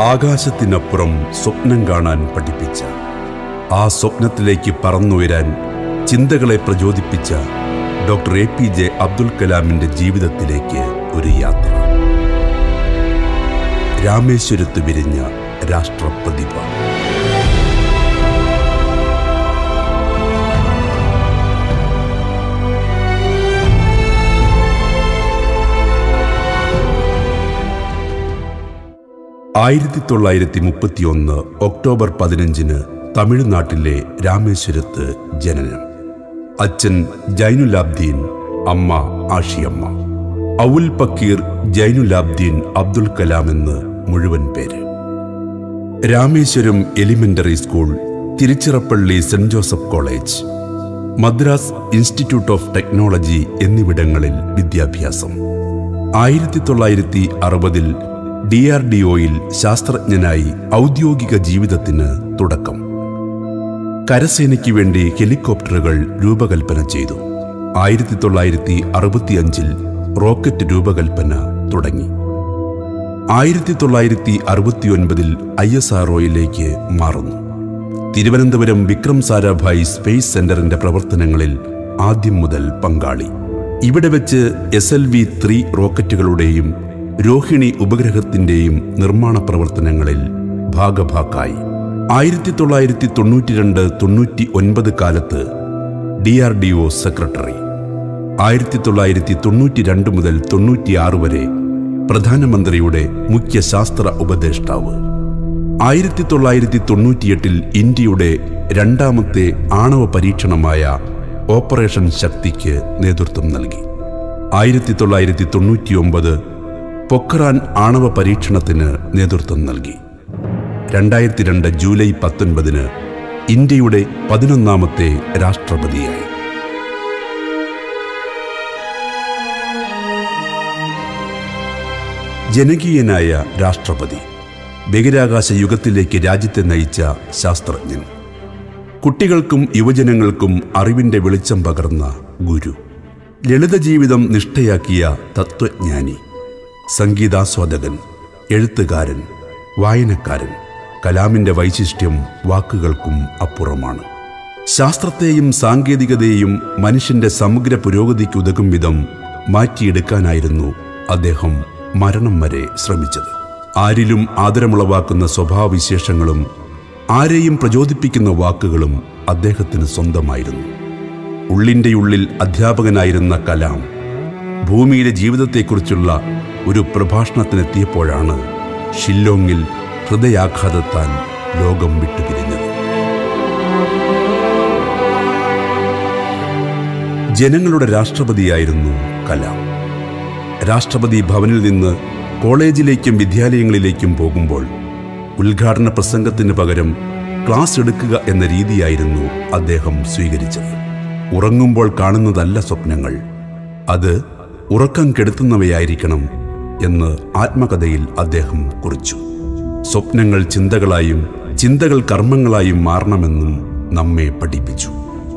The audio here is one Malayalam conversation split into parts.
ആകാശത്തിനപ്പുറം സ്വപ്നം കാണാൻ പഠിപ്പിച്ച ആ സ്വപ്നത്തിലേക്ക് പറന്നുയരാൻ ചിന്തകളെ പ്രചോദിപ്പിച്ച doctor A P J Abdul കലാമിന്റെ ജീവിതത്തിലേക്ക് ഒരു യാത്ര. രാമേശ്വരത്ത് വിരിഞ്ഞ രാഷ്ട്രപ്രതിഭ. ആയിരത്തി തൊള്ളായിരത്തി മുപ്പത്തിയൊന്ന് ഒക്ടോബർ പതിനഞ്ചിന് തമിഴ്നാട്ടിലെ രാമേശ്വരത്ത് ജനനം. അച്ഛൻ ജൈനുലാബ്ദീൻ അമ്മ ആഷിയമ്മ. ഔൽ പക്കീർ ജൈനുലാബ്ദീൻ അബ്ദുൽ കലാം എന്ന് മുഴുവൻ പേര്. Rameswaram elementary school Tiruchirappalli saint Joseph college Madras institute of technology എന്നിവിടങ്ങളിൽ വിദ്യാഭ്യാസം. ആയിരത്തി തൊള്ളായിരത്തി അറുപതിൽ ഡി ആർ ഡി ഒയിൽ ശാസ്ത്രജ്ഞനായി ഔദ്യോഗിക ജീവിതത്തിന് തുടക്കം. കരസേനയ്ക്ക് വേണ്ടി ഹെലികോപ്റ്ററുകൾ രൂപകൽപ്പന ചെയ്തു. ആയിരത്തി തൊള്ളായിരത്തി അറുപത്തിയഞ്ചിൽ റോക്കറ്റ് രൂപകൽപ്പന തുടങ്ങി. ആയിരത്തി തൊള്ളായിരത്തി അറുപത്തിയൊൻപതിൽ ഐ എസ് ആർ ഒയിലേക്ക് മാറുന്നു. തിരുവനന്തപുരം വിക്രം സാരാഭായ് സ്പേസ് സെന്ററിന്റെ പ്രവർത്തനങ്ങളിൽ ആദ്യം മുതൽ പങ്കാളി. ഇവിടെ വെച്ച് എസ് എൽ വി ത്രീ റോക്കറ്റുകളുടെയും രോഹിണി ഉപഗ്രഹത്തിന്റെയും നിർമ്മാണ പ്രവർത്തനങ്ങളിൽ ഭാഗഭാക്കായി. ആയിരത്തി തൊള്ളായിരത്തി തൊണ്ണൂറ്റിരണ്ട് തൊണ്ണൂറ്റി ഒൻപത് കാലത്ത് D R D O secretary. ആയിരത്തി തൊള്ളായിരത്തി തൊണ്ണൂറ്റി രണ്ട് മുതൽ തൊണ്ണൂറ്റിയാറ് വരെ പ്രധാനമന്ത്രിയുടെ മുഖ്യ ശാസ്ത്ര ഉപദേഷ്ടാവ്. ആയിരത്തി തൊള്ളായിരത്തി തൊണ്ണൂറ്റിയെട്ടിൽ ഇന്ത്യയുടെ രണ്ടാമത്തെ ആണവ പരീക്ഷണമായ ഓപ്പറേഷൻ ശക്തിക്ക് നേതൃത്വം നൽകി. ആയിരത്തി തൊള്ളായിരത്തി തൊണ്ണൂറ്റിയൊമ്പത് പൊഖ്റാൻ ആണവ പരീക്ഷണത്തിന് നേതൃത്വം നൽകി. രണ്ടായിരത്തി രണ്ട് ജൂലൈ പത്തൊൻപതിന് ഇന്ത്യയുടെ പതിനൊന്നാമത്തെ രാഷ്ട്രപതിയായി. ജനകീയനായ രാഷ്ട്രപതി ബഹിരാകാശ യുഗത്തിലേക്ക് രാജ്യത്തെ നയിച്ച ശാസ്ത്രജ്ഞൻ കുട്ടികൾക്കും യുവജനങ്ങൾക്കും അറിവിന്റെ വെളിച്ചം പകർന്ന ഗുരു ലളിത ജീവിതം നിഷ്ഠയാക്കിയ തത്വജ്ഞാനി. സംഗീതാസ്വാദകൻ എഴുത്തുകാരൻ വായനക്കാരൻ കലാമിന്റെ വൈശിഷ്ട്യം വാക്കുകൾക്കും അപ്പുറമാണ്. ശാസ്ത്രത്തെയും സാങ്കേതികതയെയും മനുഷ്യന്റെ സമഗ്ര പുരോഗതിക്കുതകും വിധം മാറ്റിയെടുക്കാനായിരുന്നു അദ്ദേഹം മരണം വരെ ശ്രമിച്ചത്. ആരിലും ആദരമുളവാക്കുന്ന സ്വഭാവവിശേഷങ്ങളും ആരെയും പ്രചോദിപ്പിക്കുന്ന വാക്കുകളും അദ്ദേഹത്തിന് സ്വന്തമായിരുന്നു. ഉള്ളിന്റെ ഉള്ളിൽ അധ്യാപകനായിരുന്ന കലാം ഭൂമിയിലെ ജീവിതത്തെക്കുറിച്ചുള്ള ഒരു പ്രഭാഷണത്തിനെത്തിയപ്പോഴാണ് ഷില്ലോങ്ങിൽ ഹൃദയാഘാതത്താൽ ലോകം വിട്ടുപിരിഞ്ഞത്. ജനങ്ങളുടെ രാഷ്ട്രപതിയായിരുന്നു കലാം. രാഷ്ട്രപതി ഭവനിൽ നിന്ന് കോളേജിലേക്കും വിദ്യാലയങ്ങളിലേക്കും പോകുമ്പോൾ ഉദ്ഘാടന പ്രസംഗത്തിന് പകരം ക്ലാസ് എടുക്കുക എന്ന രീതിയായിരുന്നു അദ്ദേഹം സ്വീകരിച്ചത്. ഉറങ്ങുമ്പോൾ കാണുന്നതല്ല സ്വപ്നങ്ങൾ. അത് ഉറക്കം കെടുത്തുന്നവയായിരിക്കണം എന്ന് ആത്മകഥയിൽ അദ്ദേഹം കുറിച്ചു. സ്വപ്നങ്ങൾ ചിന്തകളായും ചിന്തകൾ കർമ്മങ്ങളായും മാറണമെന്നും നമ്മെ പഠിപ്പിച്ചു.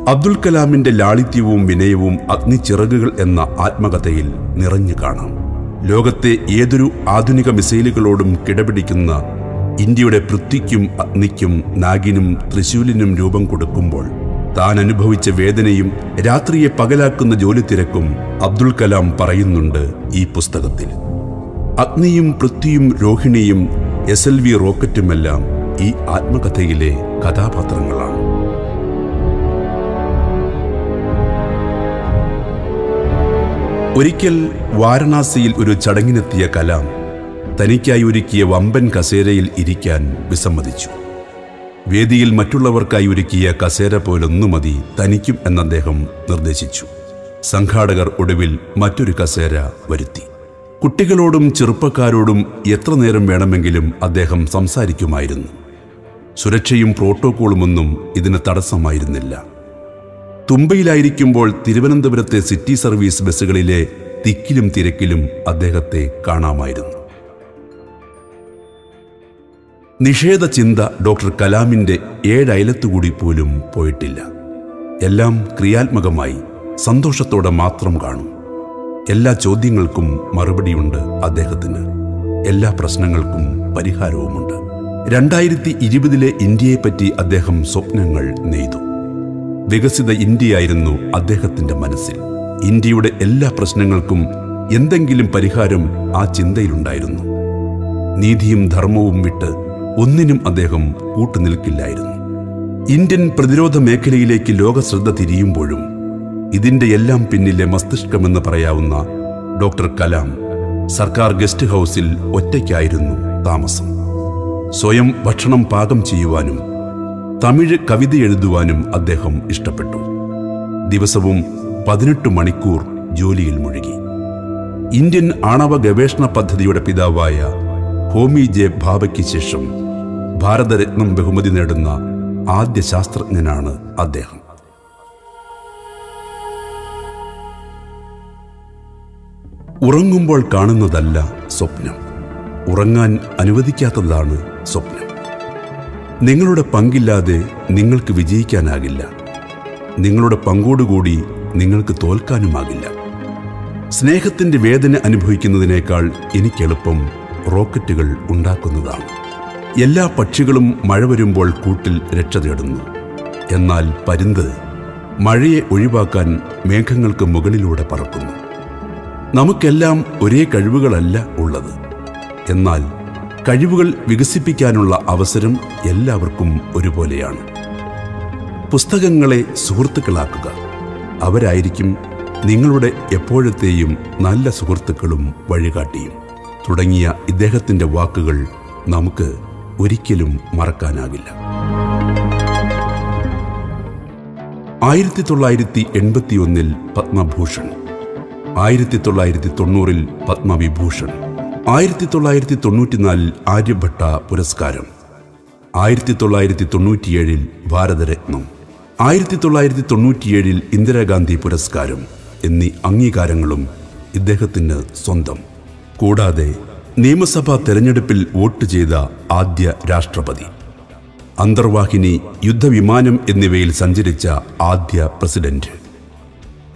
അബ്ദുൽ കലാമിന്റെ ലാളിത്യവും വിനയവും അഗ്നിച്ചിറകുകൾ എന്ന ആത്മകഥയിൽ നിറഞ്ഞു കാണാം. ലോകത്തെ ഏതൊരു ആധുനിക മിസൈലുകളോടും കിടപിടിക്കുന്ന ഇന്ത്യയുടെ പൃഥ്വിക്കും അഗ്നിക്കും നാഗിനും തൃശൂലിനും രൂപം കൊടുക്കുമ്പോൾ താൻ അനുഭവിച്ച വേദനയും രാത്രിയെ പകലാക്കുന്ന ജോലി തിരക്കും അബ്ദുൽ കലാം പറയുന്നുണ്ട് ഈ പുസ്തകത്തിൽ. അഗ്നിയും പൃഥ്വിയും രോഹിണിയും എസ് എൽ വി റോക്കറ്റുമെല്ലാം ഈ ആത്മകഥയിലെ കഥാപാത്രങ്ങളാണ്. ഒരിക്കൽ വാരണാസിയിൽ ഒരു ചടങ്ങിനെത്തിയ കലാം തനിക്കായി ഒരുക്കിയ വമ്പൻ കസേരയിൽ ഇരിക്കാൻ വിസമ്മതിച്ചു. വേദിയിൽ മറ്റുള്ളവർക്കായി ഒരുക്കിയ കസേര പോലൊന്നു മതി തനിക്കും എന്ന് അദ്ദേഹം നിർദ്ദേശിച്ചു. സംഘാടകർ ഒടുവിൽ മറ്റൊരു കസേര വരുത്തി. കുട്ടികളോടും ചെറുപ്പക്കാരോടും എത്ര നേരം വേണമെങ്കിലും അദ്ദേഹം സംസാരിക്കുമായിരുന്നു. സുരക്ഷയും പ്രോട്ടോക്കോളുമൊന്നും ഇതിന് തടസ്സമായിരുന്നില്ല. തുമ്പയിലായിരിക്കുമ്പോൾ തിരുവനന്തപുരത്തെ സിറ്റി സർവീസ് ബസ്സുകളിലെ തിക്കിലും തിരക്കിലും അദ്ദേഹത്തെ കാണാമായിരുന്നു. നിഷേധ ചിന്ത ഡോക്ടർ കലാമിന്റെ ഏഴയലത്തുകൂടി പോലും പോയിട്ടില്ല. എല്ലാം ക്രിയാത്മകമായി സന്തോഷത്തോടെ മാത്രം കാണും. എല്ലാ ചോദ്യങ്ങൾക്കും മറുപടിയുണ്ട് അദ്ദേഹത്തിന്. എല്ലാ പ്രശ്നങ്ങൾക്കും പരിഹാരവുമുണ്ട്. രണ്ടായിരത്തി ഇരുപതിലെ ഇന്ത്യയെപ്പറ്റി അദ്ദേഹം സ്വപ്നങ്ങൾ നെയ്തു. വികസിത ഇന്ത്യയായിരുന്നു അദ്ദേഹത്തിന്റെ മനസ്സിൽ. ഇന്ത്യയുടെ എല്ലാ പ്രശ്നങ്ങൾക്കും എന്തെങ്കിലും പരിഹാരം ആ ചിന്തയിലുണ്ടായിരുന്നു. നീതിയും ധർമ്മവും വിട്ട് ഒന്നിനും അദ്ദേഹം കൂട്ടുനിൽക്കില്ലായിരുന്നു. ഇന്ത്യൻ പ്രതിരോധ മേഖലയിലേക്ക് ലോകശ്രദ്ധ തിരിയുമ്പോഴും ഇതിന്റെ എല്ലാം പിന്നിലെ മസ്തിഷ്കമെന്ന് പറയാവുന്ന ഡോക്ടർ കലാം സർക്കാർ ഗസ്റ്റ് ഹൗസിൽ ഒറ്റയ്ക്കായിരുന്നു താമസം. സ്വയം ഭക്ഷണം പാകം ചെയ്യുവാനും തമിഴ് കവിത എഴുതുവാനും അദ്ദേഹം ഇഷ്ടപ്പെട്ടു. ദിവസവും പതിനെട്ട് മണിക്കൂർ ജോലിയിൽ മുഴുകി. ഇന്ത്യൻ ആണവ ഗവേഷണ പദ്ധതിയുടെ പിതാവായ ഹോമി ജെ ഭാവയ്ക്ക് ശേഷം ഭാരതരത്നം ബഹുമതി നേടുന്ന ആദ്യ ശാസ്ത്രജ്ഞനാണ് അദ്ദേഹം. ഉറങ്ങുമ്പോൾ കാണുന്നതല്ല സ്വപ്നം. ഉറങ്ങാൻ അനുവദിക്കാത്തതാണ് സ്വപ്നം. നിങ്ങളുടെ പങ്കില്ലാതെ നിങ്ങൾക്ക് വിജയിക്കാനാകില്ല. നിങ്ങളുടെ പങ്കോടുകൂടി നിങ്ങൾക്ക് തോൽക്കാനുമാകില്ല. സ്നേഹത്തിന്റെ വേദന അനുഭവിക്കുന്നതിനേക്കാൾ എനിക്കെളുപ്പം റോക്കറ്റുകൾ ഉണ്ടാക്കുന്നതാണ്. എല്ലാ പക്ഷികളും മഴ വരുമ്പോൾ കൂട്ടിൽ രക്ഷ തേടുന്നു. എന്നാൽ പരുന്ത് മഴയെ ഒഴിവാക്കാൻ മേഘങ്ങൾക്ക് മുകളിലൂടെ പറക്കുന്നു. നമുക്കെല്ലാം ഒരേ കഴിവുകളല്ല ഉള്ളത്. എന്നാൽ കഴിവുകൾ വികസിപ്പിക്കാനുള്ള അവസരം എല്ലാവർക്കും ഒരുപോലെയാണ്. പുസ്തകങ്ങളെ സുഹൃത്തുക്കളാക്കുക. അവരായിരിക്കും നിങ്ങളുടെ എപ്പോഴത്തെയും നല്ല സുഹൃത്തുക്കളും വഴികാട്ടിയും. തുടങ്ങിയ ഇദ്ദേഹത്തിന്റെ വാക്കുകൾ നമുക്ക് ഒരിക്കലും മറക്കാനാകില്ല. ആയിരത്തി തൊള്ളായിരത്തി എൺപത്തിയൊന്നിൽ പത്മഭൂഷൺ ആയിരത്തി തൊള്ളായിരത്തി തൊണ്ണൂറിൽ പത്മവിഭൂഷൺ. ആയിരത്തി തൊള്ളായിരത്തി തൊണ്ണൂറ്റിനാലിൽ ആര്യഭട്ട പുരസ്കാരം. ആയിരത്തി തൊള്ളായിരത്തി തൊണ്ണൂറ്റിയേഴിൽ ഭാരതരത്നം. ആയിരത്തി തൊള്ളായിരത്തി തൊണ്ണൂറ്റിയേഴിൽ ഇന്ദിരാഗാന്ധി പുരസ്കാരം എന്നീ അംഗീകാരങ്ങളും ഇദ്ദേഹത്തിന് സ്വന്തം. കൂടാതെ നിയമസഭാ തെരഞ്ഞെടുപ്പിൽ വോട്ട് ചെയ്ത ആദ്യ രാഷ്ട്രപതി. അന്തർവാഹിനി യുദ്ധവിമാനം എന്നിവയിൽ സഞ്ചരിച്ച ആദ്യ പ്രസിഡന്റ്.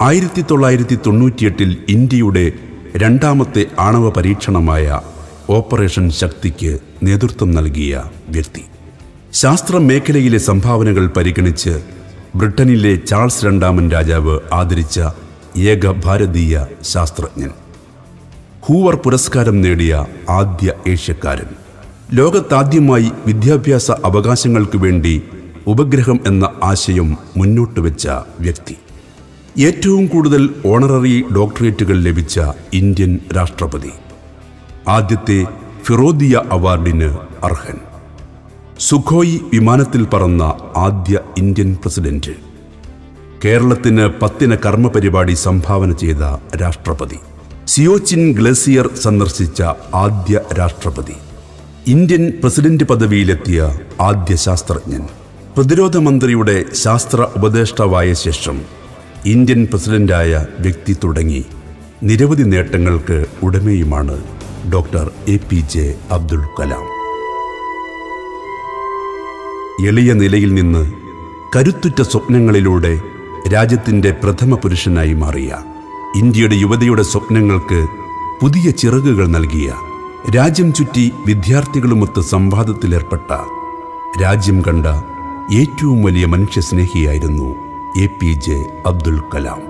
ആയിരത്തി തൊള്ളായിരത്തി തൊണ്ണൂറ്റിയെട്ടിൽ ഇന്ത്യയുടെ രണ്ടാമത്തെ ആണവ പരീക്ഷണമായ ഓപ്പറേഷൻ ശക്തിക്ക് നേതൃത്വം നൽകിയ വ്യക്തി. ശാസ്ത്ര മേഖലയിലെ സംഭാവനകൾ പരിഗണിച്ച് ബ്രിട്ടനിലെ ചാൾസ് രണ്ടാമൻ രാജാവ് ആദരിച്ച ഏക ഭാരതീയ ശാസ്ത്രജ്ഞൻ. ഹൂവർ പുരസ്കാരം നേടിയ ആദ്യ ഏഷ്യക്കാരൻ. ലോകത്താദ്യമായി വിദ്യാഭ്യാസ അവകാശങ്ങൾക്ക് വേണ്ടി ഉപഗ്രഹം എന്ന ആശയം മുന്നോട്ട് വെച്ച വ്യക്തി. ഏറ്റവും കൂടുതൽ ഓണററി ഡോക്ടറേറ്റുകൾ ലഭിച്ച ഇന്ത്യൻ രാഷ്ട്രപതി. ആദ്യത്തെ ഫിറോദിയ അവാർഡിന് അർഹൻ. സുഖോയ് വിമാനത്തിൽ പറന്ന ആദ്യ ഇന്ത്യൻ പ്രസിഡന്റ്. കേരളത്തിന് പത്തിന് കർമ്മ പരിപാടി സംഭാവന ചെയ്ത രാഷ്ട്രപതി. സിയോച്ചിൻ ഗ്ലേസിയർ സന്ദർശിച്ച ആദ്യ രാഷ്ട്രപതി. ഇന്ത്യൻ പ്രസിഡന്റ് പദവിയിലെത്തിയ ആദ്യ ശാസ്ത്രജ്ഞൻ. പ്രതിരോധ മന്ത്രിയുടെ ശാസ്ത്ര ഉപദേഷ്ടാവായ ശേഷം ഇന്ത്യൻ പ്രസിഡന്റായ വ്യക്തി തുടങ്ങി. നിരവധി നേട്ടങ്ങൾക്ക് ഉടമയുമാണ് doctor A P J Abdul Kalam. എളിയ നിലയിൽ നിന്ന് കരുത്തുറ്റ സ്വപ്നങ്ങളിലൂടെ രാജ്യത്തിന്റെ പ്രഥമ പുരുഷനായി മാറിയ ഇന്ത്യയുടെ യുവതയുടെ സ്വപ്നങ്ങൾക്ക് പുതിയ ചിറകുകൾ നൽകിയ രാജ്യം ചുറ്റി വിദ്യാർത്ഥികളുമൊത്ത് സംവാദത്തിലേർപ്പെട്ട രാജ്യം കണ്ട ഏറ്റവും വലിയ മനുഷ്യസ്നേഹിയായിരുന്നു A P J Abdul Kalam.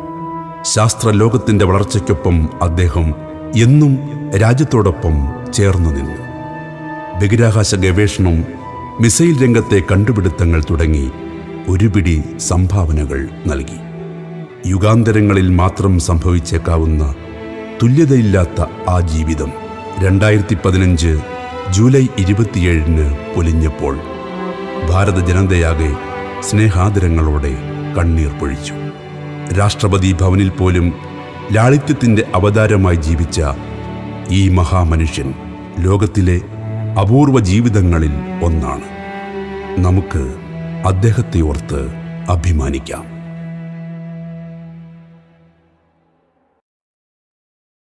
ശാസ്ത്രലോകത്തിന്റെ വളർച്ചയ്ക്കൊപ്പം അദ്ദേഹം എന്നും രാജ്യത്തോടൊപ്പം ചേർന്നു നിന്നു. ബഹിരാകാശ ഗവേഷണം മിസൈൽ രംഗത്തെ കണ്ടുപിടുത്തങ്ങൾ തുടങ്ങി ഒരുപിടി സംഭാവനകൾ നൽകി. യുഗാന്തരങ്ങളിൽ മാത്രം സംഭവിച്ചേക്കാവുന്ന തുല്യതയില്ലാത്ത ആ ജീവിതം രണ്ടായിരത്തി പതിനഞ്ച് ജൂലൈ ഇരുപത്തിയേഴിന് പൊലിഞ്ഞപ്പോൾ ഭാരത ജനതയാകെ സ്നേഹാദരങ്ങളോടെ കണ്ണീർ പൊഴിച്ചു. രാഷ്ട്രപതി ഭവനിൽ പോലും ലാളിത്യത്തിന്റെ അവതാരമായി ജീവിച്ച ഈ മഹാമനുഷ്യൻ ലോകത്തിലെ അപൂർവ ജീവിതങ്ങളിൽ ഒന്നാണ്. നമുക്ക് അദ്ദേഹത്തെ ഓർത്ത് അഭിമാനിക്കാം.